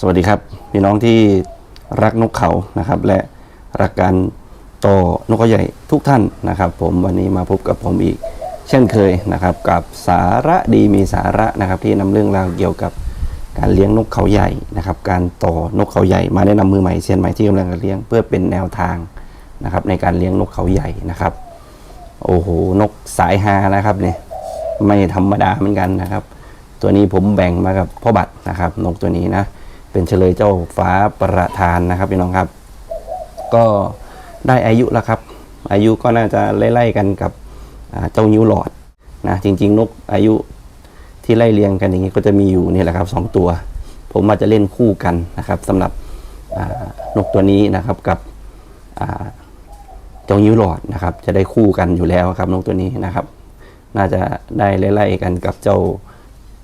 สวัสดีครับ พี่น้องที่รักนกเขานะครับ และรักการต่อนกเขาใหญ่ทุกท่านนะครับ ผมวันนี้มาพบกับผมอีก เช่นเคยนะครับ กับสาระดีมีสาระนะครับ ที่นำเรื่องราวเกี่ยวกับการเลี้ยงนกเขาใหญ่นะครับ การต่อนกเขาใหญ่มาแนะนำมือใหม่เซียนใหม่ที่กำลังเลี้ยงเพื่อเป็นแนวทางนะครับ ในการเลี้ยงนกเขาใหญ่นะครับ โอ้โหนกสายฮานะครับเนี่ยไม่ธรรมดาเหมือนกันนะครับ ตัวนี้ผมแบ่งมากับพ่อบัตรนะครับ นกตัวนี้นะ เป็นเฉลยเจ้าฟ้าประธานนะครับพี่น้องครับ ก็ได้อายุแล้วครับ อายุก็น่าจะไล่ๆกันกับเจ้านิ้วหลอดนะจริง ๆ นกอายุที่ไล่เรียงกันอย่างนี้ก็จะมีอยู่นี่แหละครับสองตัว ผมว่าจจะเล่นคู่กันนะครับสำหรับนกตัวนี้นะครับกับเจ้ายิ้วหลอดนะครับ จะได้คู่กันอยู่แล้วครับนกตัวนี้นะครับ น่าจะได้ไล่ๆกันกับเจ้า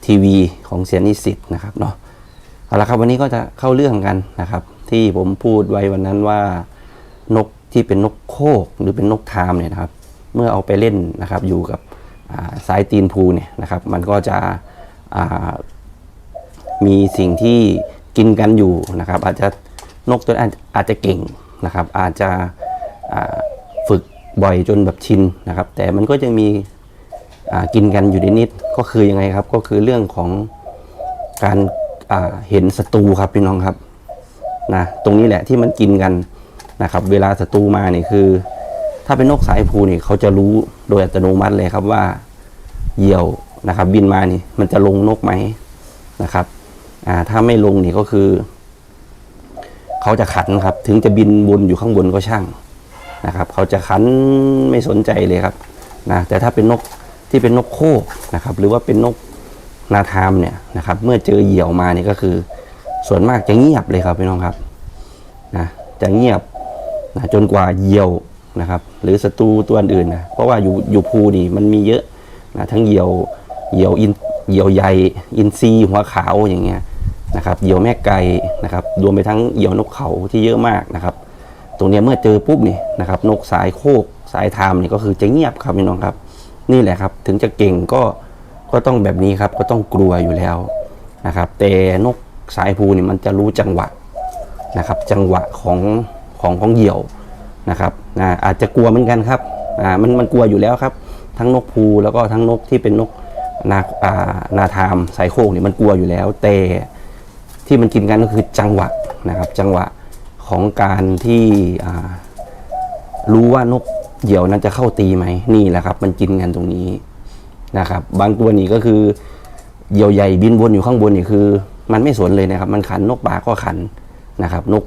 ทีวีของเซียนิสิตนะครับเนาะ เอาละครับวันนี้ก็จะเข้าเรื่องกันนะครับ ที่ผมพูดไว้วันนั้นว่านกที่เป็นนกโคกหรือเป็นนกทามเนี่ยนะครับ เมื่อเอาไปเล่นนะครับอยู่กับาสายตีนภูเนี่ยนะครับ มันก็จะมีสิ่งที่กินกันอยู่นะครับ อาจจะนกตัวนั้นอาจจะเก่งนะครับ อาจจะฝึกบ่อยจนแบบชินนะครับ แต่มันก็ยังมีกินกันอยู่นิดๆก็คือยังไงครับ ก็คือเรื่องของการ เห็นศัตรูครับพี่น้องครับนะตรงนี้แหละที่มันกินกันนะครับ เวลาศัตรูมาเนี่ยคือ ถ้าเป็นนกสายภูนี่เขาจะรู้โดยอัตโนมัติเลยครับว่าเหยี่ยวนะครับ บินมานี่มันจะลงนกไหมนะครับอ่าถ้าไม่ลงนี่ก็คือ เขาจะขันครับ ถึงจะบินบนอยู่ข้างบนก็ช่างนะครับ เขาจะขันไม่สนใจเลยครับนะแต่ถ้าเป็นนกที่เป็นนกโคกนะครับ หรือว่าเป็นนก นาทามเนี่ยนะครับ เมื่อเจอเหยี่ยวมาเนี่ยก็คือ ส่วนมากจะเงียบเลยครับพี่น้องครับนะจะเงียบนะจนกว่าเหยี่ยวนะครับ หรือศัตรูตัวอื่นนะเพราะว่าอยู่อยู่ภูนี่มันมีเยอะนะทั้งเหยี่ยวเหยี่ยวอินเหยี่ยวใหญ่อินทรีหัวขาวอย่างเงี้ยนะครับเหยี่ยวแม่ไก่นะครับรวมไปทั้งเหยี่ยวนกเขาที่เยอะมากนะครับ ตรงนี้เมื่อเจอปุ๊บนี่นะครับ นกสายโคกสายทามนี่ก็คือจะเงียบครับพี่น้องครับ นี่แหละครับ ถึงจะเก่งก็ ก็ต้องแบบนี้ครับก็ต้องกลัวอยู่แล้วนะครับ แต่นกสายภูนี่มันจะรู้จังหวะนะครับ จังหวะของของของเหยี่ยวนะครับนะอาจจะกลัวเหมือนกันครับอ่ามันมันกลัวอยู่แล้วครับ ทั้งนกภูแล้วก็ทั้งนกที่เป็นนกนาอ่านาทามสายโคกนี่มันกลัวอยู่แล้ว แต่ที่มันกินกันก็คือจังหวะนะครับ จังหวะของการที่รู้ว่านกเหยี่ยวนั้นจะเข้าตีไหมนี่แหละครับ มันกินกันตรงนี้ นะครับ บางตัวนี่ก็คือเหยี่ยวใหญ่บินวนอยู่ข้างบนนี่คือ มันไม่สนเลยนะครับ มันขันนกป่าก็ขันนะครับ นก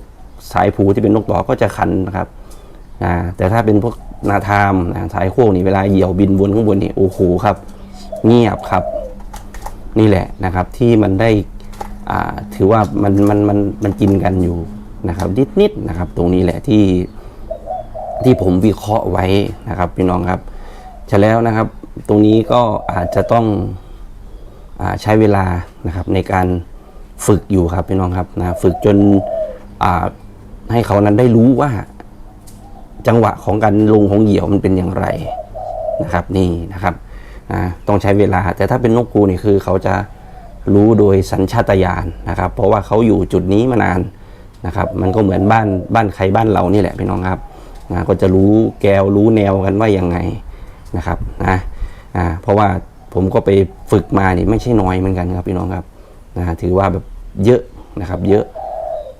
สายผูที่เป็นนกต่อก็จะขันนะครับนะแต่ถ้าเป็นพวกนาทามนะสายโค้งนี่เวลาเหยี่ยวบินวนข้างบนนี่โอ้โหครับ เงียบครับ นี่แหละนะครับ ที่มันได้ถือว่ามันมันมันมันกินกันอยู่นะครับนิดๆนะครับ ตรงนี้แหละที่ที่ผมวิเคราะห์ไว้นะครับพี่น้องครับฉะแล้วนะครับ ตรงนี้ก็อาจจะต้องอใช้เวลานะครับในการฝึกอยู่ครับพี่น้องครับนะฝึกจนให้เขานั้นได้รู้ว่า จังหวะของการลงของเหยี่ยวมันเป็นอย่างไรนะครับ นี่นะครับต้องใช้เวลา แต่ถ้าเป็นนกกูนี่คือเขาจะรู้โดยสัญชาตญาณนะครับ เพราะว่าเขาอยู่จุดนี้มานานนะครับ มันก็เหมือนบ้านบ้านใครบ้านเรานี่แหละพี่น้องครับนะก็จะรู้แกวรู้แนวกันว่ายังไงนะครับนะ อ่าเพราะว่าผมก็ไปฝึกมานี่ไม่ใช่น้อยเหมือนกันครับพี่น้องครับนะถือว่าแบบเยอะนะครับ เยอะ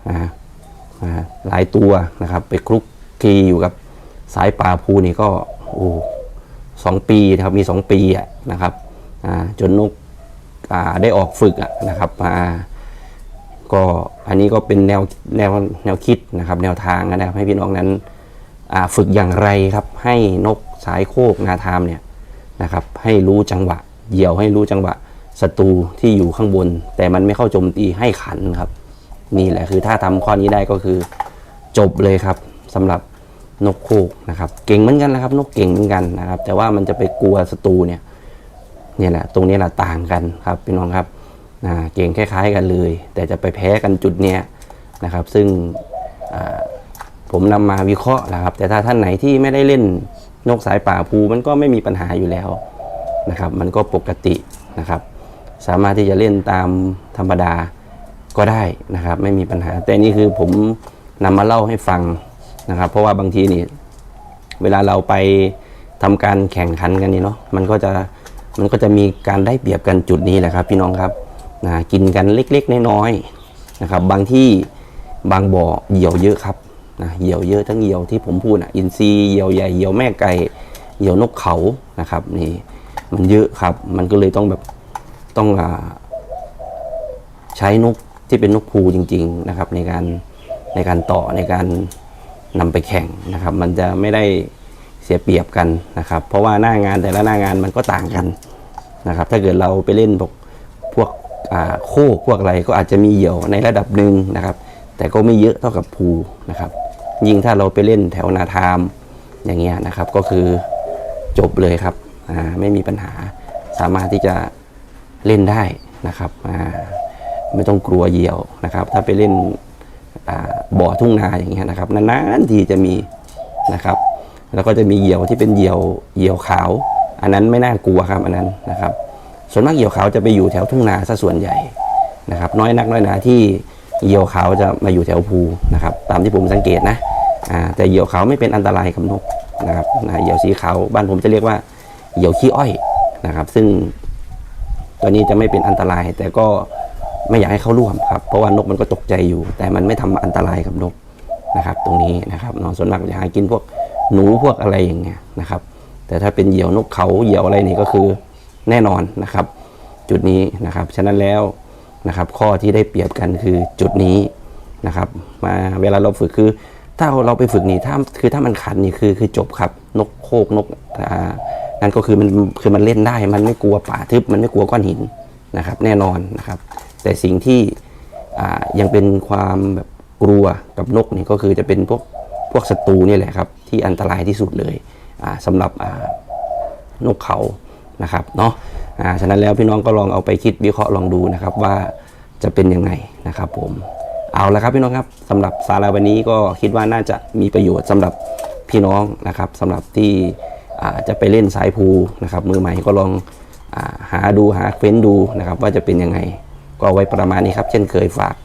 นะนะหลายตัวนะครับ ไปคลุกคลีอยู่กับสายป่าภูนี่ก็โอ้สองปีนะครับมีสองปีอะนะครับอ่าจนนกอ่าได้ออกฝึกอะนะครับมาก็อันนี้ก็เป็นแนวแนวแนวคิดนะครับ แนวทางนะครับให้พี่น้องนั้นฝึกอย่างไรครับ ให้นกสายโคกนาทามเนี่ย นะครับ ให้รู้จังหวะเหยี่ยวให้รู้จังหวะศัตรูที่อยู่ข้างบน แต่มันไม่เข้าโจมตีให้ขันครับ นี่แหละคือถ้าทำข้อนี้ได้ก็คือจบเลยครับสำหรับนกโคกนะครับ เก่งเหมือนกันนะครับ นกเก่งเหมือนกันนะครับ แต่ว่ามันจะไปกลัวศัตรูเนี่ยเนี่ยแหละตรงนี้แหละต่างกันครับพี่น้องครับเก่งคล้ายๆกันเลย แต่จะไปแพ้กันจุดเนี้ยนะครับ ซึ่งผมนำมาวิเคราะห์นะครับ แต่ถ้าท่านไหนที่ไม่ได้เล่น นกสายป่าภูมันก็ไม่มีปัญหาอยู่แล้วนะครับ มันก็ปกตินะครับ สามารถที่จะเล่นตามธรรมดาก็ได้นะครับ ไม่มีปัญหา แต่นี่คือผมนำมาเล่าให้ฟังนะครับ เพราะว่าบางทีนี่เวลาเราไปทำการแข่งขันกันนี่เนาะมันก็จะมันก็จะมีการได้เปรียบกันจุดนี้แหละครับ พี่น้องครับนะกินกันเล็กๆน้อยๆนะครับ บางที่บางบ่อเหี่ยวเยอะครับ นะเหยี่ยวเยอะทั้งเหยี่ยวที่ผมพูดอะอินทรีเหยี่ยวใหญ่เหยี่ยวแม่ไก่เหยี่ยวนกเขานะครับนี่มันเยอะครับ มันก็เลยต้องแบบต้องอใช้นกที่เป็นนกภูจริง ๆนะครับ ในการในการต่อในการนำไปแข่งนะครับ มันจะไม่ได้เสียเปรียบกันนะครับ เพราะว่าหน้างานแต่ละหน้างานมันก็ต่างกันนะครับ ถ้าเกิดเราไปเล่นพวกพวกโคกพวกอะไรก็อาจจะมีเหยี่ยวในระดับหนึ่งนะครับ แต่ก็ไม่เยอะเท่ากับภูนะครับ ยิ่งถ้าเราไปเล่นแถวนาทามอย่างเงี้ยนะครับก็คือจบเลยครับไม่มีปัญหาสามารถที่จะเล่นได้นะครับไม่ต้องกลัวเหยี่ยวนะครับ ถ้าไปเล่นบ่อทุ่งนาอย่างเงี้ยนะครับนานๆทีจะมีนะครับ แล้วก็จะมีเหยี่ยวที่เป็นเหยี่ยวเหยี่ยวขาว อันนั้นไม่น่ากลัวครับอันนั้นนะครับ ส่วนมากเหยี่ยวขาวจะไปอยู่แถวทุ่งนาซะส่วนใหญ่นะครับ น้อยนักน้อยหนาที่ เหยี่ยวขาวจะมาอยู่แถวภูนะครับ ตามที่ผมสังเกตนะแต่เหยี่ยวขาวไม่เป็นอันตรายกับนกนะครับเหยี่ยวสีขาวบ้านผมจะเรียกว่าเหยี่ยวขี้อ้อยนะครับ ซึ่งตัวนี้จะไม่เป็นอันตราย แต่ก็ไม่อยากให้เข้าร่วมครับ เพราะว่านกมันก็ตกใจอยู่ แต่มันไม่ทำอันตรายกับนกนะครับ ตรงนี้นะครับเนอนส่วนมากจะหากินพวกหนูพวกอะไรอย่างเงี้ยนะครับ แต่ถ้าเป็นเหยี่ยวนกเขาเหยี่ยวอะไรนี่ก็คือแน่นอนนะครับ จุดนี้นะครับ ฉะนั้นแล้ว นะครับ ข้อที่ได้เปรียบกันคือจุดนี้นะครับ มาเวลาเราฝึกคือ ถ้าเราไปฝึกนี่ถ้าคือถ้ามันขันนี่คือคือจบครับ นกโคกนกอ่านั่นก็คือมันคือมันเล่นได้ มันไม่กลัวป่าทึบมันไม่กลัวก้อนหินนะครับ แน่นอนนะครับ แต่สิ่งที่อ่ายังเป็นความแบบกลัวกับนกนี่ก็คือจะเป็นพวกพวกศัตรูนี่แหละครับ ที่อันตรายที่สุดเลยอ่าสำหรับอ่านกเขานะครับเนาะ อ่าฉะนั้นแล้วพี่น้องก็ลองเอาไปคิดวิเคราะห์ลองดูนะครับว่าจะเป็นยังไงนะครับผมเอาละครับพี่น้องครับสำหรับสาระวันนี้ก็คิดว่าน่าจะมีประโยชน์สำหรับพี่น้องนะครับสำหรับที่จะไปเล่นสายภูนะครับมือใหม่ก็ลองอาหาดูหาเฟ้นดูนะครับว่าจะเป็นยังไงก็ไว้ประมาณนี้ครับ เช่นเคยฝาก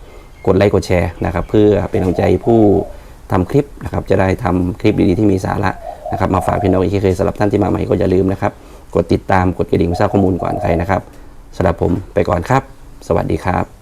กดไลค์กดแชร์นะครับเพื่อเป็นกำลังใจผู้ทำคลิปนะครับจะได้ทำคลิปดีๆที่มีสาระนะครับมาฝากพี่น้องอีกเช่นเคยสำหรับท่านที่มาใหม่ก็อย่าลืมนะครับ กดติดตามกดกระดิ่งเพื่อทราบข้อมูลก่อนใครนะครับสำหรับผมไปก่อนครับ สวัสดีครับ